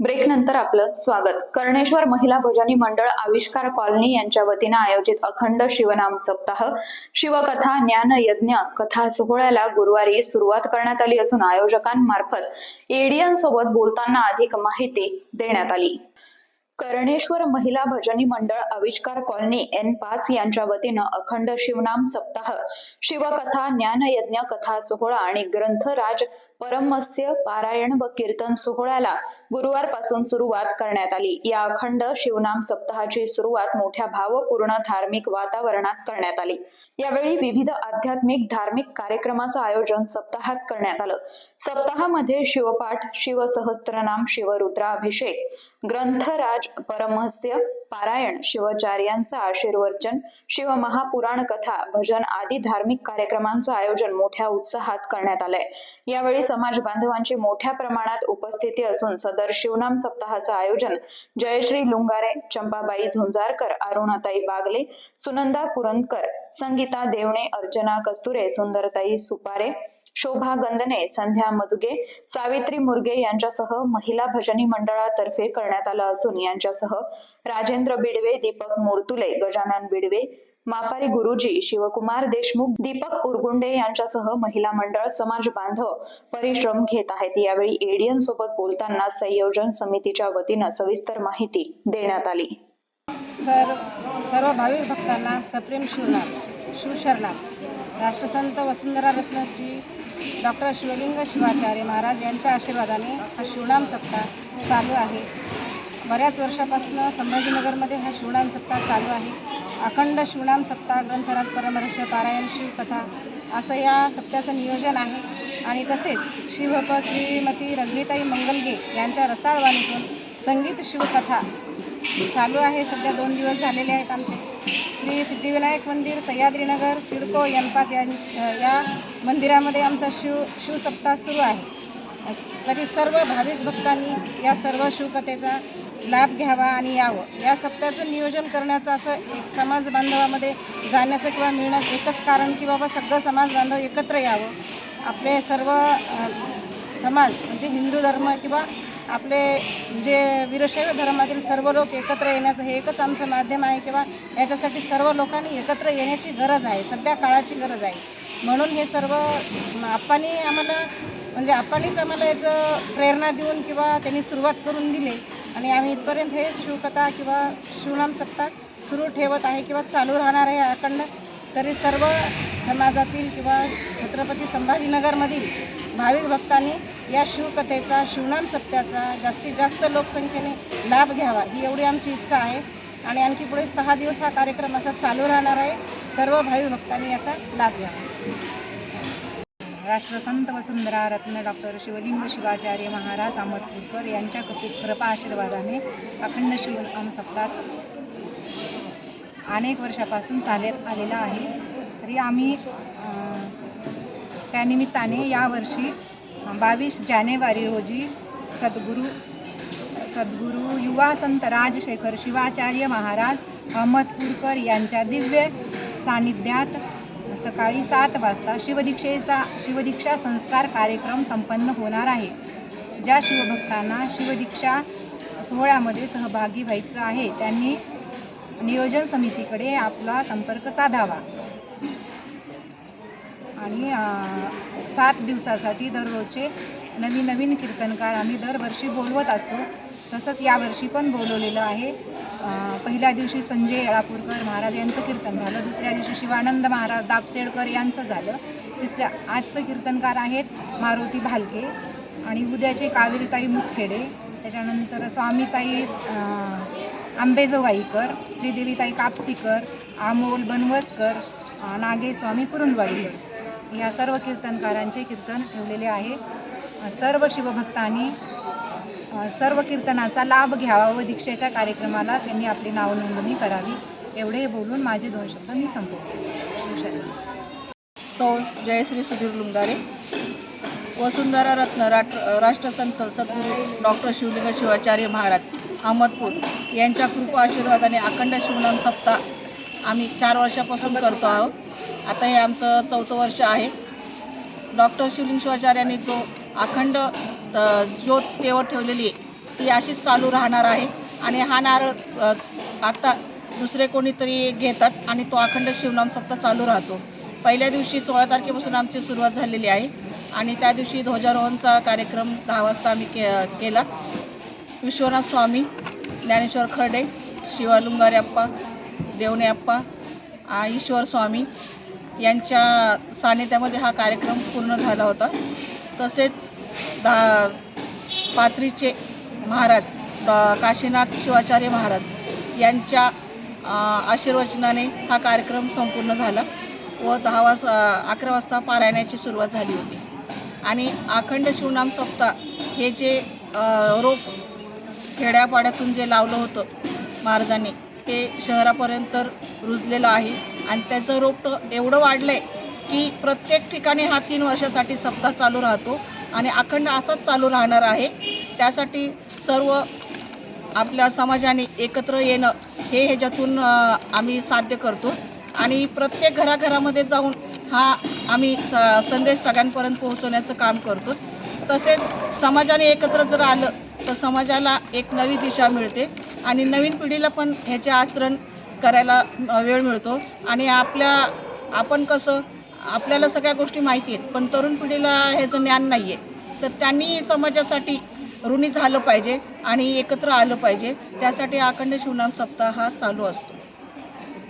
Break नंतर आपलं स्वागत. कर्णेश्वर महिला भजनी मंडळ आविष्कार कॉलनी यांच्या वतीनं आयोजित अखंड शिवनाम सप्ताह शिवकथा ज्ञान यज्ञ कथा सोहळ्याला गुरुवारी सुरुवात करण्यात आली असून आयोजकांमार्फत एडियन सोबत बोलताना अधिक माहिती देण्यात आली. कर्णेश्वर महिला भजनी मंडळ आविष्कार कॉलनी एन पाच यांच्या वतीनं अखंड शिवनाम सप्ताह शिवकथा ज्ञानयज्ञ कथा सोहळा आणि ग्रंथराज परमस्य पारायण व कीर्तन सोहळ्याला गुरुवारपासून सुरुवात करण्यात आली. या अखंड शिवनाम सप्ताहाची सुरुवात मोठ्या भावपूर्ण धार्मिक वातावरणात करण्यात आली. यावेळी विविध आध्यात्मिक धार्मिक कार्यक्रमाचं आयोजन सप्ताहात करण्यात आलं. सप्ताहामध्ये शिवपाठ शिवसहस्त्रनाम शिवरुद्राभिषेक ग्रंथराज परमहस्य पारायण शिवचार्यांचा आशीर्वचन शिवमहापुराण कथा भजन आदी धार्मिक कार्यक्रमांचं आयोजन मोठ्या उत्साहात करण्यात आलंय. यावेळी समाज बांधवांची मोठ्या प्रमाणात उपस्थिती असून सदर शिवनाम सप्ताहाचं आयोजन जयश्री लुंगारे चंपाबाई झुंजारकर अरुणाताई बागले सुनंदा पुरंदकर संगीता देवणे अर्चना कस्तुरे सुंदरताई सुपारे शोभा गंदने संध्या मजगे सावित्री मुरगे यांच्यासह महिला भजनी मंडळातर्फे करण्यात आलं असून यांच्यासह राजेंद्र बिडवे दीपक मोरतुले गजानन बिडवे मापारी गुरुजी शिवकुमार देशमुख दीपक उरगुंडे यांच्यासह महिला मंडळ समाज बांधव परिश्रम घेत आहेत. यावेळी एडियन सोबत बोलताना संयोजन समितीच्या वतीनं सविस्तर माहिती देण्यात आली. सर सर्व भाविक भक्तांना सप्रेम शिवनाथ शिवशरणाम राष्ट्रसंत वसुंधरा रत्न श्री डॉक्टर शिवलिंग शिवाचार्य महाराज यांच्या आशीर्वादाने हा शिवनाम सप्ताह चालू आहे. बऱ्याच वर्षापासून संभाजीनगरमध्ये हा शिवनाम सप्ताह चालू आहे. अखंड शिवनाम सप्ताह ग्रंथराज परमर्ष पारायण शिवकथा असं या सप्त्याचं नियोजन आहे. आणि तसेच शिवप श्रीमती रजनीताई मंगलगे यांच्या रसाळवाणीतून संगीत शिवकथा चालू आहे. सध्या दोन दिवस झालेले आहेत आमचे. श्री सिद्धिविनायक मंदिर सह्याद्रीनगर सिडको यनपात यां या मंदिरामध्ये आमचा शिव शिवसप्ताह सुरू आहे. तरी सर्व भाविक भक्तांनी या सर्व शिवकथेचा लाभ घ्यावा आणि यावं. या सप्त्याचं नियोजन करण्याचं असं एक समाज बांधवामध्ये जाण्याचं किंवा मिळण्याचं एकच कारण की बाबा सगळं समाज बांधव एकत्र यावं. आपले सर्व समाज म्हणजे हिंदू धर्म किंवा आपले जे वीरशैव धर्मातील सर्व लोक एकत्र येण्याचं हे एकच आमचं माध्यम आहे किंवा याच्यासाठी सर्व लोकांनी एकत्र येण्याची गरज आहे सध्या काळाची गरज आहे. म्हणून हे सर्व आप्पांनी आम्हाला म्हणजे आप्पांनीच आम्हाला याचं प्रेरणा देऊन किंवा त्यांनी सुरुवात करून दिली आणि आम्ही इथपर्यंत हे शिवकथा किंवा शिवनाम सप्ताह सुरू ठेवत आहे किंवा चालू राहणार आहे अखंड तरी सर्व समाजातील किंवा छत्रपती संभाजीनगरमधील भाविक भक्तांनी या शिवकथेचा शिवनाम सप्त्याचा जास्तीत जास्त लोकसंख्येने लाभ घ्यावा ही एवढी आमची इच्छा आहे. आणि आणखी पुढे सहा दिवस हा कार्यक्रम असा चालू राहणार आहे. सर्व भावी भक्तांनी याचा लाभ घ्यावा. राष्ट्रसंत वसुंधरा रत्न डॉक्टर शिवलिंग शिवाचार्य महाराज अहमदपूरकर यांच्या कृपा आशीर्वादाने अखंड शिवनाम सप्ताह अनेक वर्षापासून चालत आलेला आहे. तरी आम्ही त्यानिमित्ताने यावर्षी बावीस जानेवारी रोजी सद्गुरू सद्गुरू युवा संत राजशेखर शिवाचार्य महाराज अहमदपूरकर यांच्या दिव्य सान्निध्यात सकाळी सात वाजता शिवदीक्षेचा शिवदीक्षा संस्कार कार्यक्रम संपन्न होणार आहे. ज्या शिवभक्तांना शिवदीक्षा सोहळ्यामध्ये सहभागी व्हायचं आहे त्यांनी नियोजन समितीकडे आपला संपर्क साधावा. आणि सात दिवसासाठी दररोजचे नवीन नवीन कीर्तनकार आम्ही दरवर्षी बोलवत असतो. तसंच यावर्षी पण बोलवलेलं आहे. पहिल्या दिवशी संजय येळापूरकर महाराज यांचं कीर्तन झालं. दुसऱ्या दिवशी शिवानंद महाराज दापसेडकर यांचं झालं. तिसऱ्या आजचं कीर्तनकार आहेत मारुती भालके आणि उद्याचे कावेरीताई मुतखेडे त्याच्यानंतर स्वामीताई आंबेजोगाईकर श्रीदेवीताई कापसीकर अमोल बनवसकर नागेस्वामी नागेशस्वामी कुरुंदवाडीकर सर्व कीर्तनकारांचे कीर्तन ठेवलेले आहे. सर्व शिवभक्तांनी सर्व कीर्तनाचा लाभ घ्यावा व दीक्षेच्या कार्यक्रमाला त्यांनी आपली नाव नोंदणी करावी एवढे बोलून माझे दोन शब्द मी संपवतो. शिवशरण. सौ जयश्री सुधीर लुंगारे. वसुंधरा रत्न राष्ट्र राष्ट्रसंत सद्गुरू डॉक्टर शिवलिंग शिवाचार्य महाराज. अहमदपूर यांच्या कृपा आशीर्वादाने अखंड शिवनाम सप्ताह आम्ही चार वर्षापासून करतो आहोत. आता हे आमचं चौथं वर्ष आहे. डॉक्टर शिवलिंग शिवाचार्यांनी जो अखंड ज्योत तेवत ठेवलेली आहे ती अशीच चालू राहणार आहे. आणि हा नारळ आत्ता दुसरे कोणीतरी घेतात आणि तो अखंड शिवनाम सप्ताह चालू राहतो. पहिल्या दिवशी सोळा तारखेपासून आमची सुरुवात झालेली आहे. आणि त्या दिवशी ध्वजारोहणचा कार्यक्रम दहा वाजता आम्ही के केला. विश्वनाथ स्वामी ज्ञानेश्वर खर्डे शिवालुंगारे अप्पा देवणे अप्पा ईश्वर स्वामी यांच्या सानिध्यामध्ये हा कार्यक्रम पूर्ण झाला होता. तसेच दा पात्रीचे महाराज काशीनाथ शिवाचार्य महाराज यांच्या आशीर्वचनाने हा कार्यक्रम संपूर्ण झाला व दहा वाज अकरा वाजता पारायणाची सुरुवात झाली होती. आणि अखंड शिवनाम सप्ताह हे जे रोप खेड्यापाड्यातून जे लावलं होतं महाराजांनी ते शहरापर्यंत रुजलेलं आहे. आणि त्याचं रोपटं एवढं वाढलं आहे की प्रत्येक ठिकाणी हा तीन वर्षासाठी सप्ताह चालू राहतो आणि अखंड असाच चालू राहणार आहे. त्यासाठी सर्व आपल्या समाजाने एकत्र येणं हे ह्याच्यातून आम्ही साध्य करतो. आणि प्रत्येक घराघरामध्ये जाऊन हा आम्ही स संदेश सगळ्यांपर्यंत पोहोचवण्याचं काम करतो. तसेच समाजाने एकत्र जर आलं तर समाजाला एक नवी दिशा मिळते आणि नवीन पिढीला पण ह्याचे आचरण करायला वेळ मिळतो. आणि आपल्या आपण कसं आपल्याला सगळ्या गोष्टी माहिती आहेत पण तरुण पिढीला ह्याचं ज्ञान नाही आहे तर त्यांनी समाजासाठी ऋणी झालं पाहिजे आणि एकत्र आलं पाहिजे. त्यासाठी अखंड शिवनाम सप्ताह हा चालू असतो.